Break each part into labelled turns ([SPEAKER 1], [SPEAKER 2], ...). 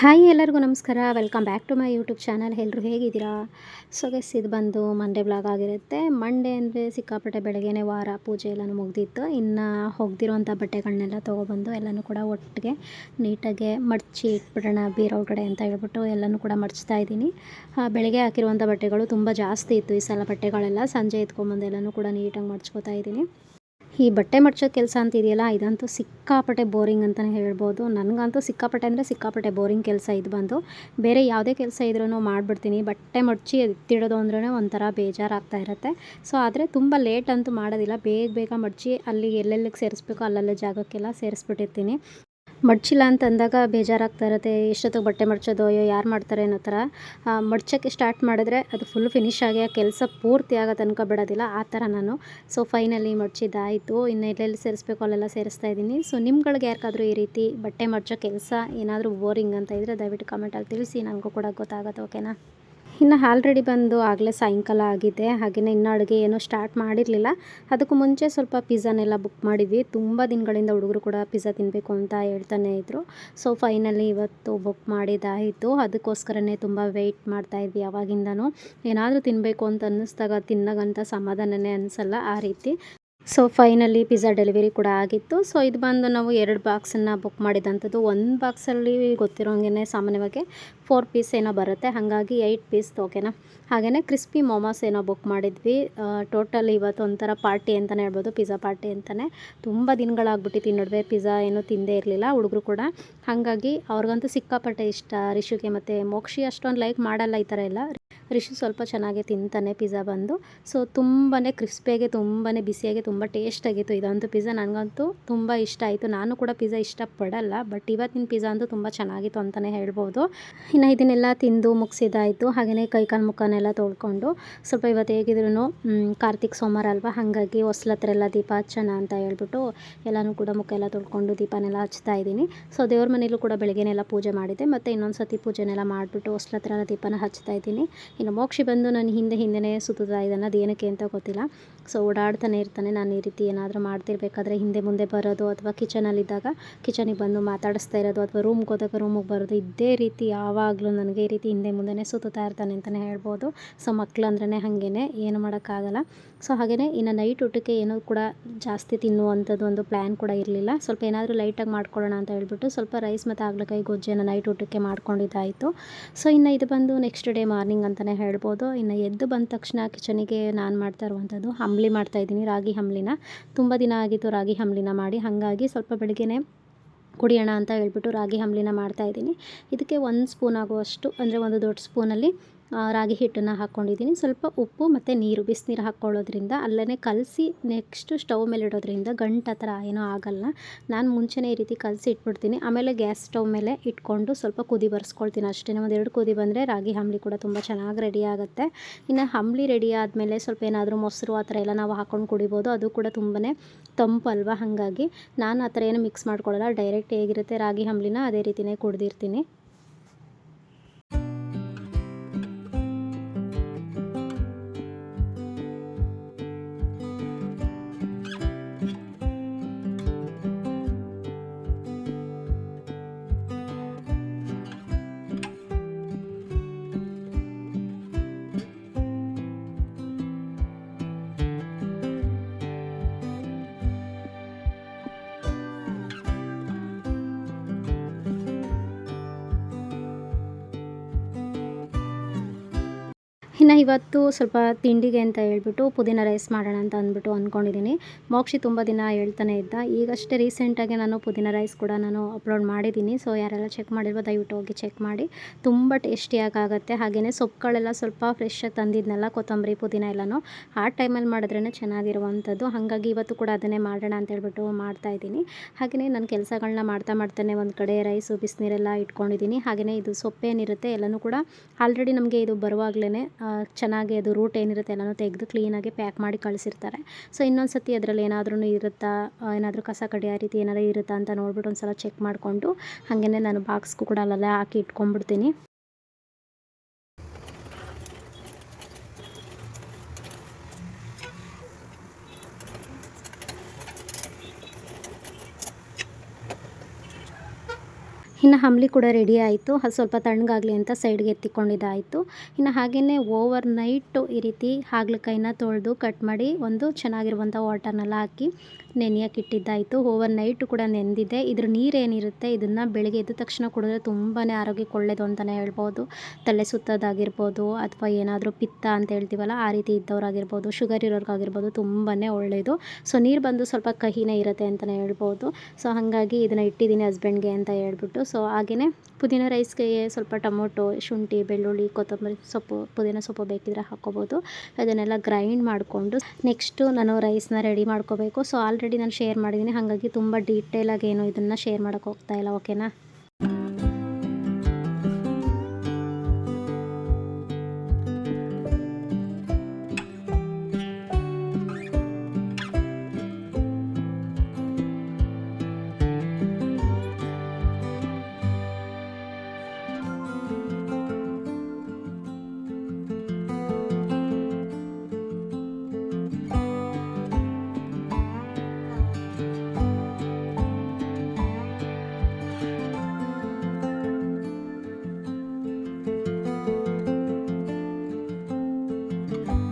[SPEAKER 1] Hi ಎಲ್ಲರಿಗೂ ನಮಸ್ಕಾರ. Welcome back to my YouTube channel ಎಲ್ಲರೂ ಹೇಗಿದ್ದೀರಾ? ಸೊ ಗೆಸ್ ಇದು ಬಂದು ಮಂಡೇ ಬ್ಲಾಗ್ ಆಗಿರುತ್ತೆ. ಮಂಡೇ ಅಂದರೆ ಸಿಕ್ಕಾಪಟ್ಟೆ ಬೆಳಗ್ಗೆನೇ ವಾರ ಪೂಜೆ ಎಲ್ಲನೂ ಮುಗ್ದಿತ್ತು. ಇನ್ನು ಹೋಗ್ದಿರೋಂಥ ಬಟ್ಟೆಗಳನ್ನೆಲ್ಲ ತೊಗೊಬಂದು ಎಲ್ಲನೂ ಕೂಡ ಒಟ್ಟಿಗೆ ನೀಟಾಗೆ ಮಡಚಿ ಇಟ್ಬಿಡೋಣ, ಬೀರ ಒಳಗಡೆ ಅಂತ ಹೇಳ್ಬಿಟ್ಟು ಎಲ್ಲನೂ ಕೂಡ ಮಡಚ್ತಾ ಇದ್ದೀನಿ. ಬೆಳಗ್ಗೆ ಹಾಕಿರುವಂಥ ಬಟ್ಟೆಗಳು ತುಂಬ ಜಾಸ್ತಿ ಇತ್ತು ಈ ಸಲ ಬಟ್ಟೆಗಳೆಲ್ಲ. ಸಂಜೆ ಎತ್ಕೊಂಬಂದು ಎಲ್ಲನೂ ಕೂಡ ನೀಟಾಗಿ ಮಡ್ಚ್ಕೋತಾ ಇದ್ದೀನಿ. ಈ ಬಟ್ಟೆ ಮಡ್ಚೋ ಕೆಲಸ ಅಂತ ಇದೆಯಲ್ಲ, ಇದಂತೂ ಸಿಕ್ಕಾಪಟ್ಟೆ ಬೋರಿಂಗ್ ಅಂತಲೇ ಹೇಳ್ಬೋದು. ನನಗಂತೂ ಸಿಕ್ಕಾಪಟ್ಟೆ ಅಂದರೆ ಸಿಕ್ಕಾಪಟ್ಟೆ ಬೋರಿಂಗ್ ಕೆಲಸ ಇದು ಬಂದು. ಬೇರೆ ಯಾವುದೇ ಕೆಲಸ ಇದ್ರೂ ಮಾಡಿಬಿಡ್ತೀನಿ. ಬಟ್ಟೆ ಮಡಚಿ ಎತ್ತಿಡೋದು ಅಂದ್ರೂ ಒಂಥರ ಬೇಜಾರಾಗ್ತಾ ಇರುತ್ತೆ. ಸೊ ಆದರೆ ತುಂಬ ಲೇಟ್ ಅಂತೂ ಮಾಡೋದಿಲ್ಲ. ಬೇಗ ಬೇಗ ಮಡಚಿ ಅಲ್ಲಿ ಎಲ್ಲೆಲ್ಲಿಗೆ ಸೇರಿಸ್ಬೇಕು ಅಲ್ಲಲ್ಲೇ ಜಾಗಕ್ಕೆಲ್ಲ ಸೇರಿಸ್ಬಿಟ್ಟಿರ್ತೀನಿ. ಮಡ್ಚಿಲ್ಲ ಅಂತ ಅಂದಾಗ ಬೇಜಾರಾಗ್ತಾ ಇರುತ್ತೆ, ಎಷ್ಟೊತ್ತಿಗೆ ಬಟ್ಟೆ ಮಡ್ಚೋದು, ಅಯ್ಯೋ ಯಾರು ಮಾಡ್ತಾರೆ ಅನ್ನೋ ಥರ. ಮಡಚೋಕ್ಕೆ ಸ್ಟಾರ್ಟ್ ಮಾಡಿದ್ರೆ ಅದು ಫುಲ್ ಫಿನಿಶ್ ಆಗಿ ಆ ಕೆಲಸ ಪೂರ್ತಿ ಆಗೋ ತನಕ ಬಿಡೋದಿಲ್ಲ, ಆ ಥರ ನಾನು. ಸೊ ಫೈನಲಿ ಮಡ್ಚಿದ್ದಾಯಿತು. ಇನ್ನು ಎಲ್ಲೆಲ್ಲಿ ಸೇರಿಸ್ಬೇಕು ಅಲ್ಲೆಲ್ಲ ಸೇರಿಸ್ತಾ ಇದ್ದೀನಿ. ಸೊ ನಿಮ್ಗಳಿಗೆ ಯಾರಿಗಾದ್ರೂ ಈ ರೀತಿ ಬಟ್ಟೆ ಮಡ್ಚೋ ಕೆಲಸ ಏನಾದರೂ ಬೋರಿಂಗ್ ಅಂತ ಇದ್ದರೆ ದಯವಿಟ್ಟು ಕಮೆಂಟಲ್ಲಿ ತಿಳಿಸಿ, ನನಗೂ ಕೂಡ ಗೊತ್ತಾಗುತ್ತೆ ಓಕೆನಾ ಇನ್ನು ಆಲ್ರೆಡಿ ಬಂದು ಆಗಲೇ ಸಾಯಂಕಾಲ ಆಗಿದೆ. ಹಾಗೆಯೇ ಇನ್ನೂ ಅಡುಗೆ ಏನೂ ಸ್ಟಾರ್ಟ್ ಮಾಡಿರಲಿಲ್ಲ. ಅದಕ್ಕೂ ಮುಂಚೆ ಸ್ವಲ್ಪ ಪಿಜ್ಜಾನೆಲ್ಲ ಬುಕ್ ಮಾಡಿದ್ವಿ. ತುಂಬ ದಿನಗಳಿಂದ ಹುಡುಗರು ಕೂಡ ಪಿಜ್ಜಾ ತಿನ್ನಬೇಕು ಅಂತ ಹೇಳ್ತಾನೆ ಇದ್ದರು ಸೊ ಫೈನಲಿ ಇವತ್ತು ಬುಕ್ ಮಾಡಿದ್ದಾಯಿತು ಅದಕ್ಕೋಸ್ಕರನೇ ತುಂಬ ವೆಯ್ಟ್ ಮಾಡ್ತಾಯಿದ್ವಿ ಅವಾಗಿಂದನೂ. ಏನಾದರೂ ತಿನ್ನಬೇಕು ಅಂತ ಅನ್ನಿಸ್ದಾಗ, ತಿನ್ನಗಂತ ಸಮಾಧಾನನೇ ಅನಿಸಲ್ಲ ಆ ರೀತಿ. ಸೊ ಫೈನಲಿ ಪಿಜ್ಜಾ ಡೆಲಿವರಿ ಕೂಡ ಆಗಿತ್ತು. ಸೊ ಇದು ಬಂದು ನಾವು ಎರಡು ಬಾಕ್ಸನ್ನು ಬುಕ್ ಮಾಡಿದಂಥದ್ದು. ಒಂದು ಬಾಕ್ಸಲ್ಲಿ ಗೊತ್ತಿರೋಂಗೆ ಸಾಮಾನ್ಯವಾಗಿ ಫೋರ್ ಪೀಸ್ ಏನೋ ಬರುತ್ತೆ. ಹಾಗಾಗಿ ಏಯ್ಟ್ ಪೀಸ್ ಓಕೆನಾ ಹಾಗೆಯೇ ಕ್ರಿಸ್ಪಿ ಮೊಮೋಸ್ ಏನೋ ಬುಕ್ ಮಾಡಿದ್ವಿ. ಟೋಟಲ್ ಇವತ್ತು ಒಂಥರ ಪಾರ್ಟಿ ಅಂತಲೇ ಹೇಳ್ಬೋದು ಪಿಜ್ಜಾ ಪಾರ್ಟಿ ಅಂತಲೇ ತುಂಬ ದಿನಗಳಾಗ್ಬಿಟ್ಟಿತ್ತು. ನಡುವೆ ಪಿಜ್ಜಾ ಏನೂ ತಿಂದೇ ಇರಲಿಲ್ಲ, ಹುಡುಗರು ಕೂಡ. ಹಾಗಾಗಿ ಅವ್ರಿಗಂತೂ ಸಿಕ್ಕಾಪಟ್ಟೆ ಇಷ್ಟ. ರಿಷುಗೆ ಮತ್ತು ಮೋಕ್ಷಿ ಅಷ್ಟೊಂದು ಲೈಕ್ ಮಾಡಲ್ಲ, ಈ ಥರ ಎಲ್ಲ. ರಿಷು ಸ್ವಲ್ಪ ಚೆನ್ನಾಗಿ ತಿಂತಾನೆ ಪಿಜ್ಜಾ ಬಂದು. ಸೊ ತುಂಬಾ ಕ್ರಿಸ್ಪಿಯಾಗಿ ತುಂಬಾ ಬಿಸಿಯಾಗಿ ತುಂಬ ಟೇಸ್ಟಾಗಿತ್ತು ಇದಂತೂ ಪಿಜ್ಜಾ ನನಗಂತೂ ತುಂಬ ಇಷ್ಟ ಆಯಿತು. ನಾನು ಕೂಡ ಪಿಜ್ಜಾ ಇಷ್ಟಪಡಲ್ಲ ಬಟ್ ಇವತ್ತಿನ ಪಿಜ್ಜಾ ಅಂತೂ ತುಂಬ ಚೆನ್ನಾಗಿತ್ತು ಅಂತಲೇ ಹೇಳ್ಬೋದು. ಇನ್ನು ಇದನ್ನೆಲ್ಲ ತಿಂದು ಮುಗಿಸಿದಾಯಿತು ಹಾಗೆಯೇ ಕೈಕಾಲು ಮುಖನೆಲ್ಲ ತೊಳ್ಕೊಂಡು ಸ್ವಲ್ಪ ಇವತ್ತು ಹೇಗಿದ್ರು ಕಾರ್ತಿಕ್ ಸೋಮವಾರ ಅಲ್ವಾ? ಹಾಗಾಗಿ ಹೊಸ್ಲತ್ರ ಎಲ್ಲ ದೀಪ ಹಚ್ಚೋಣ ಅಂತ ಹೇಳ್ಬಿಟ್ಟು ಎಲ್ಲನೂ ಕೂಡ ಮುಖ ಎಲ್ಲ ತೊಳ್ಕೊಂಡು ದೀಪನೆಲ್ಲ ಹಚ್ತಾ ಇದ್ದೀನಿ. ಸೊ ದೇವ್ರ ಮನೇಲೂ ಕೂಡ ಬೆಳಗ್ಗೆನೆಲ್ಲ ಪೂಜೆ ಮಾಡಿದ್ದೆ. ಮತ್ತು ಇನ್ನೊಂದು ಸತಿ ಪೂಜೆನೆಲ್ಲ ಮಾಡಿಬಿಟ್ಟು ಹೊಸ್ಲ ಹತ್ರ ಎಲ್ಲ ದೀಪನ ಹಚ್ತಾ ಇದ್ದೀನಿ. ಇನ್ನು ಮೋಕ್ಷಿ ಬಂದು ನಾನು ಹಿಂದೆ ಹಿಂದೆನೇ ಸುತ್ತುತ್ತಾ ಇದ್ದಾನೆ. ಏನಕ್ಕೆ ಅಂತ ಗೊತ್ತಿಲ್ಲ. ಸೊ ಓಡಾಡ್ತಾನೆ ಇರ್ತಾನೆ. ನಾನು ಈ ರೀತಿ ಏನಾದರೂ ಮಾಡ್ತಿರ್ಬೇಕಾದ್ರೆ ಹಿಂದೆ ಮುಂದೆ ಬರೋದು ಅಥವಾ ಕಿಚನಲ್ಲಿದ್ದಾಗ ಕಿಚನಿಗೆ ಬಂದು ಮಾತಾಡಿಸ್ತಾ ಇರೋದು ಅಥವಾ ರೂಮ್ಗೆ ಹೋದಾಗ ರೂಮಿಗೆ ಬರೋದು ಇದೇ ರೀತಿ ಯಾವಾಗಲೂ ನನಗೆ ಈ ರೀತಿ ಹಿಂದೆ ಮುಂದೆನೇ ಸುತ್ತುತ್ತಾ ಇರ್ತಾನೆ ಅಂತಲೇ ಹೇಳ್ಬೋದು. ಸೊ ಮಕ್ಳು ಅಂದ್ರೇ ಹಾಗೇ ಏನು ಮಾಡೋಕ್ಕಾಗಲ್ಲ. ಸೊ ಹಾಗೆಯೇ ಇನ್ನು ನೈಟ್ ಊಟಕ್ಕೆ ಏನೂ ಕೂಡ ಜಾಸ್ತಿ ತಿನ್ನುವಂಥದ್ದು ಒಂದು ಪ್ಲ್ಯಾನ್ ಕೂಡ ಇರಲಿಲ್ಲ. ಸ್ವಲ್ಪ ಏನಾದರೂ ಲೈಟಾಗಿ ಮಾಡ್ಕೊಳ್ಳೋಣ ಅಂತ ಹೇಳ್ಬಿಟ್ಟು ಸ್ವಲ್ಪ ರೈಸ್ ಮತ್ತು ಹಾಗಲಕಾಯಿ ಗೊಜ್ಜೆನ ನೈಟ್ ಊಟಕ್ಕೆ ಮಾಡ್ಕೊಂಡಿದ್ದಾಯಿತು. ಸೊ ಇನ್ನು ಇದು ಬಂದು ನೆಕ್ಸ್ಟ್ ಡೇ ಮಾರ್ನಿಂಗ್ ಅಂತಲೇ ಹೇಳ್ಬೋದು. ಇನ್ನು ಎದ್ದು ಬಂದ ತಕ್ಷಣ ಕಿಚನಿಗೆ ನಾನು ಮಾಡ್ತಾ ಇರುವಂಥದ್ದು ಅಂಬ್ಲಿ ಮಾಡ್ತಾಯಿದ್ದೀನಿ ರಾಗಿ ಅಂಬ್ಲಿನ ತುಂಬ ದಿನ ಆಗಿತ್ತು ರಾಗಿ ಅಂಬ್ಲಿನ ಮಾಡಿ, ಹಾಗಾಗಿ ಸ್ವಲ್ಪ ಬೆಳಗ್ಗೆನೇ ಕುಡಿಯೋಣ ಅಂತ ಹೇಳ್ಬಿಟ್ಟು ರಾಗಿ ಅಂಬ್ಲಿನ ಮಾಡ್ತಾಯಿದ್ದೀನಿ ಇದಕ್ಕೆ ಒಂದು ಸ್ಪೂನ್ ಆಗುವಷ್ಟು, ಅಂದರೆ ಒಂದು ದೊಡ್ಡ ಸ್ಪೂನಲ್ಲಿ ರಾಗಿ ಹಿಟ್ಟನ್ನು ಹಾಕ್ಕೊಂಡಿದ್ದೀನಿ ಸ್ವಲ್ಪ ಉಪ್ಪು ಮತ್ತು ನೀರು, ಬಿಸಿನೀರು ಹಾಕ್ಕೊಳ್ಳೋದ್ರಿಂದ ಅಲ್ಲೇ ಕಲಸಿ ನೆಕ್ಸ್ಟು ಸ್ಟವ್ ಮೇಲೆ ಇಡೋದ್ರಿಂದ ಗಂಟು ಆ ಥರ ಏನೂ ಆಗಲ್ಲ. ನಾನು ಮುಂಚೆನೇ ಈ ರೀತಿ ಕಲಸಿ ಇಟ್ಬಿಡ್ತೀನಿ. ಆಮೇಲೆ ಗ್ಯಾಸ್ ಸ್ಟವ್ ಮೇಲೆ ಇಟ್ಕೊಂಡು ಸ್ವಲ್ಪ ಕುದಿ ಬರ್ಸ್ಕೊಳ್ತೀನಿ. ಅಷ್ಟೇ ಒಂದೆರಡು ಕುದಿ ಬಂದರೆ ರಾಗಿ ಹಂಬ್ಳಿ ಕೂಡ ತುಂಬ ಚೆನ್ನಾಗಿ ರೆಡಿ ಆಗುತ್ತೆ. ಇನ್ನು ಹಂಬ್ಳಿ ರೆಡಿ ಆದಮೇಲೆ ಸ್ವಲ್ಪ ಏನಾದರೂ ಮೊಸರು ಆ ಥರ ಎಲ್ಲ ನಾವು ಹಾಕ್ಕೊಂಡು ಕುಡಿಬೋದು. ಅದು ಕೂಡ ತುಂಬಾ ಅಲ್ವಾ? ಹಾಗಾಗಿ ನಾನು ಆ ಥರ ಏನು ಮಿಕ್ಸ್ ಮಾಡ್ಕೊಳ್ಳಲ್ಲ. ಡೈರೆಕ್ಟ್ ಹೇಗಿರುತ್ತೆ ರಾಗಿ ಹಂಬ್ಲಿನ ಅದೇ ರೀತಿಯೇ ಕುಡ್ದಿರ್ತೀನಿ. ಇನ್ನು ಇವತ್ತು ಸ್ವಲ್ಪ ತಿಂಡಿಗೆ ಅಂತ ಹೇಳ್ಬಿಟ್ಟು ಪುದೀನ ರೈಸ್ ಮಾಡೋಣ ಅಂತ ಅಂದ್ಬಿಟ್ಟು ಅಂದ್ಕೊಂಡಿದ್ದೀನಿ. ಮೋಕ್ಷಿ ತುಂಬ ದಿನ ಹೇಳ್ತಾನೆ ಇದ್ದ. ಈಗಷ್ಟೇ ರೀಸೆಂಟಾಗಿ ನಾನು ಪುದೀನ ರೈಸ್ ಕೂಡ ನಾನು ಅಪ್ಲೋಡ್ ಮಾಡಿದ್ದೀನಿ. ಸೊ ಯಾರೆಲ್ಲ ಚೆಕ್ ಮಾಡಿಲ್ವೋ ದಯವಿಟ್ಟು ಹೋಗಿ ಚೆಕ್ ಮಾಡಿ. ತುಂಬ ಟೇಸ್ಟಿಯಾಗಿ ಆಗುತ್ತೆ. ಹಾಗೆಯೇ ಸೊಪ್ಪುಗಳೆಲ್ಲ ಸ್ವಲ್ಪ ಫ್ರೆಶ್ಶಾಗಿ ತಂದಿದ್ನಲ್ಲ, ಕೊತ್ತಂಬರಿ, ಪುದೀನ ಎಲ್ಲನೂ. ಆ ಟೈಮಲ್ಲಿ ಮಾಡಿದ್ರೇ ಚೆನ್ನಾಗಿರುವಂಥದ್ದು. ಹಾಗಾಗಿ ಇವತ್ತು ಕೂಡ ಅದನ್ನೇ ಮಾಡೋಣ ಅಂತ ಹೇಳ್ಬಿಟ್ಟು ಮಾಡ್ತಾಯಿದ್ದೀನಿ ಹಾಗೆಯೇ ನನ್ನ ಕೆಲಸಗಳನ್ನ ಮಾಡ್ತಾ ಮಾಡ್ತಾನೆ ಒಂದು ಕಡೆ ರೈಸು ಬಿಸಿನೀರೆಲ್ಲ ಇಟ್ಕೊಂಡಿದ್ದೀನಿ. ಹಾಗೆಯೇ ಇದು ಸೊಪ್ಪೇನಿರುತ್ತೆ ಎಲ್ಲನೂ ಕೂಡ ಆಲ್ರೆಡಿ ನಮಗೆ ಇದು ಬರುವಾಗಲೇ ಚೆನ್ನಾಗಿ ಅದು ರೂಟ್ ಏನಿರುತ್ತೆ ಎಲ್ಲನೂ ತೆಗೆದು ಕ್ಲೀನಾಗಿ ಪ್ಯಾಕ್ ಮಾಡಿ ಕಳಿಸಿರ್ತಾರೆ. ಸೊ ಇನ್ನೊಂದು ಸತಿ ಅದರಲ್ಲಿ ಏನಾದ್ರೂ ಇರುತ್ತಾ ಏನಾದರೂ ಕಸ ಕಡ್ಡಿ ಆ ರೀತಿ ಏನಾದರೂ ಇರುತ್ತಾ ಅಂತ ನೋಡ್ಬಿಟ್ಟು ಒಂದು ಸಲ ಚೆಕ್ ಮಾಡಿಕೊಂಡು ಹಾಗೆಯೇ ನಾನು ಬಾಕ್ಸ್ಗೂ ಕೂಡ ಅಲ್ಲೆಲ್ಲ ಹಾಕಿ ಇಟ್ಕೊಂಡ್ಬಿಡ್ತೀನಿ. ಇನ್ನು ಅಂಬ್ಲಿ ಕೂಡ ರೆಡಿ ಆಯಿತು. ಅದು ಸ್ವಲ್ಪ ತಣ್ಣಗಾಗಲಿ ಅಂತ ಸೈಡ್ಗೆ ಎತ್ತಿಕೊಂಡಿದ್ದಾಯಿತು. ಇನ್ನು ಹಾಗೆಯೇ ಓವರ್ ನೈಟು ಈ ರೀತಿ ಹಾಗಲಕಾಯಿನ ತೊಳೆದು ಕಟ್ ಮಾಡಿ ಒಂದು ಚೆನ್ನಾಗಿರುವಂಥ ವಾಟರ್ನೆಲ್ಲ ಹಾಕಿ ನೆನೆಯೋಕೆ ಇಟ್ಟಿದ್ದಾಯಿತು. ಓವರ್ ನೈಟು ಕೂಡ ನೆಂದಿದೆ. ಇದ್ರ ನೀರೇನಿರುತ್ತೆ ಇದನ್ನು ಬೆಳಗ್ಗೆ ಎದ್ದ ತಕ್ಷಣ ಕುಡಿದ್ರೆ ತುಂಬಾ ಆರೋಗ್ಯಕ್ಕೆ ಒಳ್ಳೆಯದು ಅಂತಲೇ ಹೇಳ್ಬೋದು. ತಲೆ ಸುತ್ತೋದಾಗಿರ್ಬೋದು ಅಥವಾ ಏನಾದರೂ ಪಿತ್ತ ಅಂತ ಹೇಳ್ತೀವಲ್ಲ, ಆ ರೀತಿ ಇದ್ದವ್ರಾಗಿರ್ಬೋದು ಶುಗರ್ ಇರೋರ್ಗಾಗಿರ್ಬೋದು ತುಂಬಾ ಒಳ್ಳೆಯದು ಸೊ ನೀರು ಬಂದು ಸ್ವಲ್ಪ ಕಹಿನೇ ಇರುತ್ತೆ ಅಂತಲೇ ಹೇಳ್ಬೋದು. ಸೊ ಹಾಗಾಗಿ ಇದನ್ನು ಇಟ್ಟಿದ್ದೀನಿ ಹಸ್ಬೆಂಡ್ಗೆ ಅಂತ ಹೇಳ್ಬಿಟ್ಟು. ಸೊ ಹಾಗೆಯೇ ಪುದೀನ ರೈಸ್ಗೆ ಸ್ವಲ್ಪ ಟೊಮೊಟೊ, ಶುಂಠಿ, ಬೆಳ್ಳುಳ್ಳಿ, ಕೊತ್ತಂಬರಿ ಸೊಪ್ಪು, ಪುದೀನ ಸೊಪ್ಪು ಬೇಕಿದ್ರೆ ಹಾಕ್ಕೋಬೋದು. ಅದನ್ನೆಲ್ಲ ಗ್ರೈಂಡ್ ಮಾಡಿಕೊಂಡು ನೆಕ್ಸ್ಟು ನಾನು ರೈಸ್ನ ರೆಡಿ ಮಾಡ್ಕೋಬೇಕು. ಸೊ ಆಲ್ರೆಡಿ ನಾನು ಶೇರ್ ಮಾಡಿದ್ದೀನಿ. ಹಾಗಾಗಿ ತುಂಬ ಡೀಟೇಲಾಗಿ ಏನು ಇದನ್ನು ಶೇರ್ ಮಾಡೋಕ್ಕೆ ಹೋಗ್ತಾ ಇಲ್ಲ ಓಕೆನಾ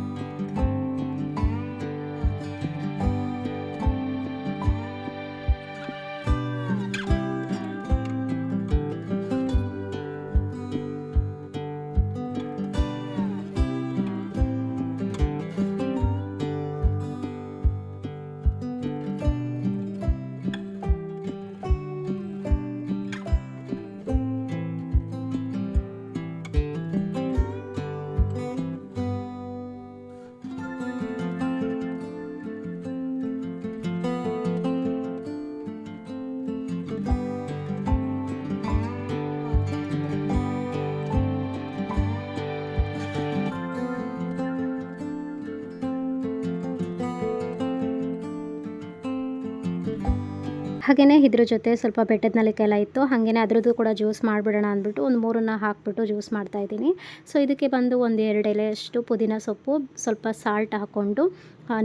[SPEAKER 1] ಹಾಗೆಯೇ ಇದ್ರ ಜೊತೆ ಸ್ವಲ್ಪ ಬೆಟ್ಟದ ನಲಿಕೆಲ್ಲ ಇತ್ತು. ಹಾಗೆಯೇ ಅದ್ರದ್ದು ಕೂಡ ಜ್ಯೂಸ್ ಮಾಡಿಬಿಡೋಣ ಅಂದ್ಬಿಟ್ಟು ಒಂದು ಮೂರನ್ನ ಹಾಕ್ಬಿಟ್ಟು ಜ್ಯೂಸ್ ಮಾಡ್ತಾಯಿದ್ದೀನಿ ಸೊ ಇದಕ್ಕೆ ಬಂದು ಒಂದು ಎರಡು ಎಲೆಯಷ್ಟು ಪುದೀನ ಸೊಪ್ಪು, ಸ್ವಲ್ಪ ಸಾಲ್ಟ್ ಹಾಕ್ಕೊಂಡು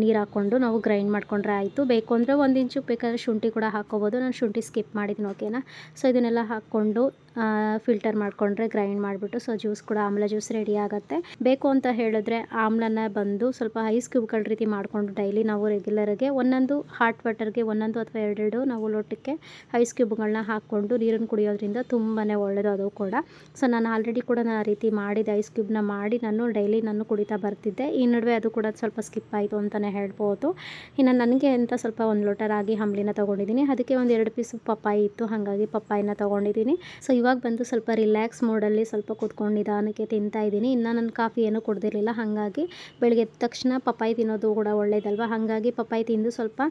[SPEAKER 1] ನೀರು ಹಾಕ್ಕೊಂಡು ನಾವು ಗ್ರೈಂಡ್ ಮಾಡ್ಕೊಂಡ್ರೆ ಆಯಿತು. ಬೇಕು ಅಂದರೆ ಒಂದು ಇಂಚು ಬೇಕಾದ್ರೆ ಶುಂಠಿ ಕೂಡ ಹಾಕ್ಕೋಬೋದು. ನಾನು ಶುಂಠಿ ಸ್ಕಿಪ್ ಮಾಡಿದ್ದೀನಿ ಓಕೆನಾ ಸೊ ಇದನ್ನೆಲ್ಲ ಹಾಕ್ಕೊಂಡು ಫಿಲ್ಟರ್ ಮಾಡಿಕೊಂಡ್ರೆ ಗ್ರೈಂಡ್ ಮಾಡಿಬಿಟ್ಟು ಸೊ ಜ್ಯೂಸ್ ಕೂಡ ಆಮ್ಲ ಜ್ಯೂಸ್ ರೆಡಿ ಆಗುತ್ತೆ. ಬೇಕು ಅಂತ ಹೇಳಿದ್ರೆ ಆಮ್ಲನ ಬಂದು ಸ್ವಲ್ಪ ಐಸ್ ಕ್ಯೂಬ್ಗಳ ರೀತಿ ಮಾಡಿಕೊಂಡು ಡೈಲಿ ನಾವು ರೆಗ್ಯುಲರ್ಗೆ ಒಂದೊಂದು ಹಾಟ್ ವಾಟರ್ಗೆ ಒಂದೊಂದು ಅಥವಾ ಎರಡೆರಡು ನಾವು ಲೋಟಕ್ಕೆ ಐಸ್ ಕ್ಯೂಬ್ಗಳನ್ನ ಹಾಕ್ಕೊಂಡು ನೀರನ್ನು ಕುಡಿಯೋದ್ರಿಂದ ತುಂಬಾ ಒಳ್ಳೆಯದು ಅದು ಕೂಡ. ಸೊ ನಾನು ಆಲ್ರೆಡಿ ಕೂಡ ನಾನು ಆ ರೀತಿ ಮಾಡಿದ ಐಸ್ ಕ್ಯೂಬ್ನ ಮಾಡಿ ನಾನು ಡೈಲಿ ನಾನು ಕುಡಿತಾ ಬರ್ತಿದ್ದೆ. ಈ ನಡುವೆ ಅದು ಕೂಡ ಸ್ವಲ್ಪ ಸ್ಕಿಪ್ ಆಯಿತು ಅಂತಲೇ ಹೇಳ್ಬೋದು. ಇನ್ನು ನನಗೆ ಅಂತ ಸ್ವಲ್ಪ ಒಂದು ಲೋಟ ರಾಗಿ ಹಂಬ್ಲಿನ ತೊಗೊಂಡಿದ್ದೀನಿ. ಅದಕ್ಕೆ ಒಂದು ಎರಡು ಪೀಸ್ ಪಪ್ಪಾಯಿ ಇತ್ತು, ಹಾಗಾಗಿ ಪಪ್ಪಾಯಿನ ತೊಗೊಂಡಿದ್ದೀನಿ. ಸೊ ಇವಾಗ ಬಂದು ಸ್ವಲ್ಪ ರಿಲ್ಯಾಕ್ಸ್ ಮೋಡಲ್ಲಿ ಸ್ವಲ್ಪ ಕೂತ್ಕೊಂಡು ನಿಧಾನಕ್ಕೆ ತಿಂತಾ ಇದ್ದೀನಿ. ಇನ್ನು ನಾನು ಕಾಫಿ ಏನು ಕುಡ್ದಿರಲಿಲ್ಲ. ಹಾಗಾಗಿ ಬೆಳಗ್ಗೆ ಎದ್ದ ತಕ್ಷಣ ಪಪ್ಪಾಯಿ ತಿನ್ನೋದು ಕೂಡ ಒಳ್ಳೇದಲ್ವ? ಹಾಗಾಗಿ ಪಪ್ಪಾಯಿ ತಿಂದು ಸ್ವಲ್ಪ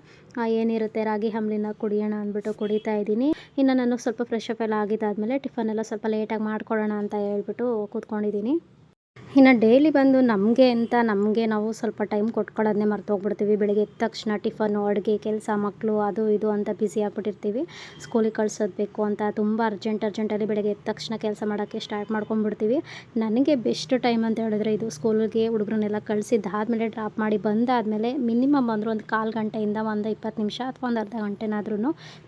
[SPEAKER 1] ಏನಿರುತ್ತೆ ರಾಗಿ ಹಂಬಲಿನ ಕುಡಿಯೋಣ ಅಂದ್ಬಿಟ್ಟು ಕುಡಿತಾ ಇದ್ದೀನಿ. ಇನ್ನು ನಾನು ಸ್ವಲ್ಪ ಫ್ರೆಶ್ ಅಪ್ ಎಲ್ಲ ಆಗಿದ್ದಾದಮೇಲೆ ಟಿಫನ್ ಎಲ್ಲ ಸ್ವಲ್ಪ ಲೇಟಾಗಿ ಮಾಡ್ಕೊಳ್ಳೋಣ ಅಂತ ಹೇಳ್ಬಿಟ್ಟು ಕೂತ್ಕೊಂಡಿದ್ದೀನಿ. ಇನ್ನು ಡೈಲಿ ಬಂದು ನಮಗೆ ಅಂತ ನಮಗೆ ನಾವು ಸ್ವಲ್ಪ ಟೈಮ್ ಕೊಟ್ಕೊಳ್ಳೋದನ್ನೇ ಮರ್ತೋಗ್ಬಿಡ್ತೀವಿ. ಬೆಳಗ್ಗೆ ಎದ್ದ ತಕ್ಷಣ ಟಿಫನು, ಅಡುಗೆ, ಕೆಲಸ ಮಕ್ಕಳು ಅದು ಇದು ಅಂತ ಬ್ಯುಸಿ ಆಗಿಬಿಟ್ಟಿರ್ತೀವಿ. ಸ್ಕೂಲಿಗೆ ಕಳ್ಸೋದು ಅಂತ ತುಂಬ ಅರ್ಜೆಂಟ್ ಅರ್ಜೆಂಟಲ್ಲಿ ಬೆಳಗ್ಗೆ ಎದ್ದ ತಕ್ಷಣ ಕೆಲಸ ಮಾಡೋಕ್ಕೆ ಸ್ಟಾರ್ಟ್ ಮಾಡ್ಕೊಂಡ್ಬಿಡ್ತೀವಿ. ನನಗೆ ಬೆಸ್ಟ್ ಟೈಮ್ ಅಂತ ಹೇಳಿದ್ರೆ ಇದು ಸ್ಕೂಲಿಗೆ ಹುಡುಗರನ್ನೆಲ್ಲ ಕಳಿಸಿದ್ದಾದಮೇಲೆ ಡ್ರಾಪ್ ಮಾಡಿ ಬಂದಾದಮೇಲೆ ಮಿನಿಮಮ್ ಅಂದ್ರೆ ಒಂದು ಕಾಲು ಗಂಟೆಯಿಂದ ಒಂದು ಇಪ್ಪತ್ತು ನಿಮಿಷ ಅಥವಾ ಒಂದು ಅರ್ಧ ಗಂಟೆನಾದ್ರೂ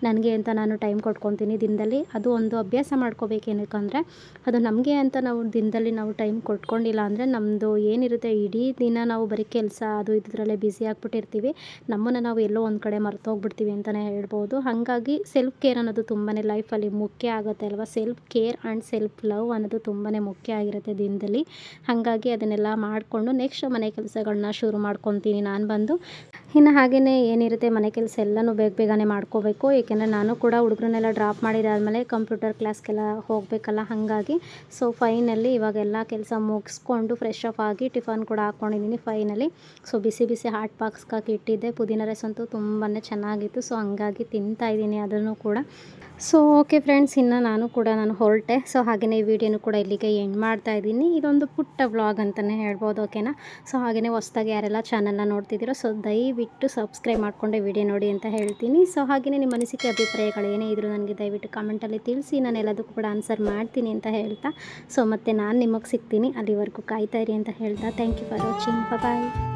[SPEAKER 1] ನನಗೆ ಅಂತ ನಾನು ಟೈಮ್ ಕೊಟ್ಕೊತೀನಿ ದಿನದಲ್ಲಿ ಅದು ಒಂದು ಅಭ್ಯಾಸ ಮಾಡ್ಕೋಬೇಕೇನಕ್ಕಂದರೆ ಅದು ನಮಗೆ ಅಂತ ನಾವು ದಿನದಲ್ಲಿ ನಾವು ಟೈಮ್ ಕೊಟ್ಕೊಂಡಿಲ್ಲ ಇಲ್ಲ ಅಂದರೆ ನಮ್ಮದು ಏನಿರುತ್ತೆ, ಇಡೀ ದಿನ ನಾವು ಬರೀ ಕೆಲಸ ಅದು ಇದರಲ್ಲೇ ಬ್ಯುಸಿ ಆಗಿಬಿಟ್ಟಿರ್ತೀವಿ. ನಮ್ಮನ್ನು ನಾವು ಎಲ್ಲೋ ಒಂದು ಕಡೆ ಮರ್ತೋಗ್ಬಿಡ್ತೀವಿ ಅಂತಲೇ ಹೇಳ್ಬೋದು. ಹಾಗಾಗಿ ಸೆಲ್ಫ್ ಕೇರ್ ಅನ್ನೋದು ತುಂಬಾ ಲೈಫಲ್ಲಿ ಮುಖ್ಯ ಆಗುತ್ತೆ ಅಲ್ವಾ? Self care and self love ಅನ್ನೋದು ತುಂಬಾ ಮುಖ್ಯ ಆಗಿರುತ್ತೆ ದಿನದಲ್ಲಿ. ಹಾಗಾಗಿ ಅದನ್ನೆಲ್ಲ ಮಾಡಿಕೊಂಡು ನೆಕ್ಸ್ಟ್ ಮನೆ ಕೆಲಸಗಳನ್ನ ಶುರು ಮಾಡ್ಕೊತೀನಿ ನಾನು ಬಂದು. ಇನ್ನು ಹಾಗೆಯೇ ಏನಿರುತ್ತೆ, ಮನೆ ಕೆಲಸ ಎಲ್ಲನೂ ಬೇಗ ಬೇಗನೆ ಮಾಡ್ಕೋಬೇಕು. ಏಕೆಂದರೆ ನಾನು ಕೂಡ ಹುಡುಗರನ್ನೆಲ್ಲ ಡ್ರಾಪ್ ಮಾಡಿದಾದಮೇಲೆ ಕಂಪ್ಯೂಟರ್ ಕ್ಲಾಸ್ಗೆಲ್ಲ ಹೋಗಬೇಕಲ್ಲ? ಹಾಗಾಗಿ ಸೊ ಫೈನಲ್ಲಿ ಇವಾಗೆಲ್ಲ ಕೆಲಸ ಮುಗಿಸ್ ಮುಗಿಸ್ಕೊಂಡು ಫ್ರೆಶ್ ಅಪ್ ಆಗಿ ಟಿಫನ್ ಕೂಡ ಹಾಕ್ಕೊಂಡಿದ್ದೀನಿ ಫೈನಲಿ ಸೊ ಬಿಸಿ ಬಿಸಿ ಹಾಟ್ ಬಾಕ್ಸ್ಗೆ ಹಾಕಿ ಇಟ್ಟಿದ್ದೆ. ಪುದೀನ ರೈಸ್ ಅಂತೂ ತುಂಬಾ ಚೆನ್ನಾಗಿತ್ತು. ಸೊ ಹಂಗಾಗಿ ತಿಂತಾ ಇದ್ದೀನಿ ಅದನ್ನು ಕೂಡ. ಸೊ ಓಕೆ ಫ್ರೆಂಡ್ಸ್ ಇನ್ನು ನಾನು ಕೂಡ ನಾನು ಹೊರಟೆ. ಸೊ ಹಾಗೆಯೇ ಈ ವಿಡಿಯೋನು ಕೂಡ ಇಲ್ಲಿಗೆ ಎಂಡ್ ಮಾಡ್ತಾ ಇದ್ದೀನಿ. ಇದೊಂದು ಪುಟ್ಟ ವ್ಲಾಗ್ ಅಂತಲೇ ಹೇಳ್ಬೋದು ಓಕೆನಾ ಸೊ ಹಾಗೆಯೇ ಹೊಸ್ದಾಗಿ ಯಾರೆಲ್ಲ ಚಾನಲ್ನ ನೋಡ್ತಿದ್ದೀರೋ ಸೊ ದಯವಿಟ್ಟು ಸಬ್ಸ್ಕ್ರೈಬ್ ಮಾಡಿಕೊಂಡೆ ವಿಡಿಯೋ ನೋಡಿ ಅಂತ ಹೇಳ್ತೀನಿ. ಸೊ ಹಾಗೆಯೇ ನಿಮ್ಮ ಅನಿಸಿಕೆ, ಅಭಿಪ್ರಾಯಗಳು ಏನೇ ಇದ್ದರೂ ನನಗೆ ದಯವಿಟ್ಟು ಕಮೆಂಟಲ್ಲಿ ತಿಳಿಸಿ. ನಾನು ಎಲ್ಲದಕ್ಕೂ ಕೂಡ ಆನ್ಸರ್ ಮಾಡ್ತೀನಿ ಅಂತ ಹೇಳ್ತಾ. ಸೊ ಮತ್ತು ನಾನು ನಿಮಗೆ ಸಿಗ್ತೀನಿ. ಅಲ್ಲಿವರೆಗೂ ಕಾಯ್ತಾ ಇರಿ ಅಂತ ಹೇಳ್ತಾ thank you for watching bye